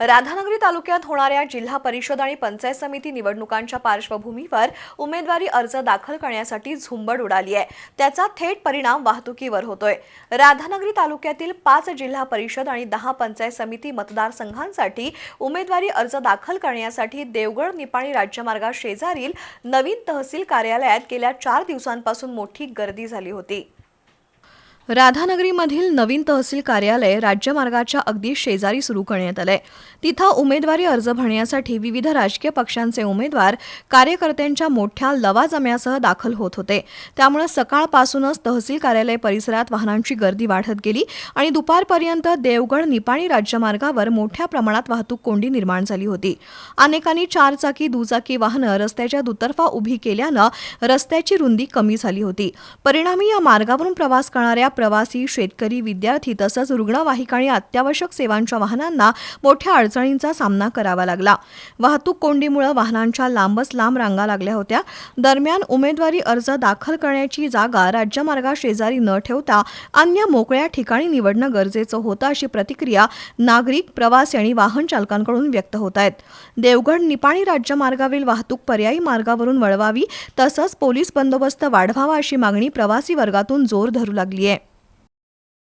राधानगरी तालुक्यात होणाऱ्या जिल्हा परिषद आणि पंचायत समिती निवडणुकांच्या पार्श्वभूमीवर उमेदवारी अर्ज दाखल करण्यासाठी झुंबड उडाली आहे. त्याचा थेट परिणाम वाहतुकीवर होतोय. राधानगरी तालुक्यातील पाच जिल्हा परिषद आणि दहा पंचायत समिती मतदारसंघांसाठी उमेदवारी अर्ज दाखल करण्यासाठी देवगड निपाणी राज्यमार्गा शेजारील नवीन तहसील कार्यालयात गेल्या चार दिवसांपासून मोठी गर्दी झाली होती. राधानगरीमधील नवीन तहसील कार्यालय राज्यमार्गाच्या अगदी शेजारी सुरू करण्यात आलंय. तिथं उमेदवारी अर्ज भरण्यासाठी विविध राजकीय पक्षांचे उमेदवार कार्यकर्त्यांच्या मोठ्या लवाजम्यासह दाखल होत होते. त्यामुळे सकाळपासूनच तहसील कार्यालय परिसरात वाहनांची गर्दी वाढत गेली आणि दुपारपर्यंत देवगड निपाणी राज्यमार्गावर मोठ्या प्रमाणात वाहतूक कोंडी निर्माण झाली होती. अनेकांनी चारचाकी दुचाकी वाहनं रस्त्याच्या दुतर्फा उभी केल्यानं रस्त्याची रुंदी कमी झाली होती. परिणामी या मार्गावरून प्रवास करणाऱ्या प्रवासी शेतकरी विद्यार्थी तसंच रुग्णवाहिका आणि अत्यावश्यक सेवांच्या वाहनांना मोठ्या अडचणींचा सामना करावा लागला. वाहतूक कोंडीमुळे वाहनांच्या लांबच लांब रांगा लागल्या होत्या. दरम्यान उमेदवारी अर्ज दाखल करण्याची जागा राज्यमार्गा शेजारी न ठेवता अन्य मोकळ्या ठिकाणी निवडणं गरजेचं होतं अशी प्रतिक्रिया नागरिक प्रवासी आणि वाहन चालकांकडून व्यक्त होत आहेत. देवगड निपाणी राज्यमार्गावरील वाहतूक पर्यायी मार्गावरून वळवावी तसंच पोलीस बंदोबस्त वाढवावा अशी मागणी प्रवासी वर्गातून जोर धरू लागली आहे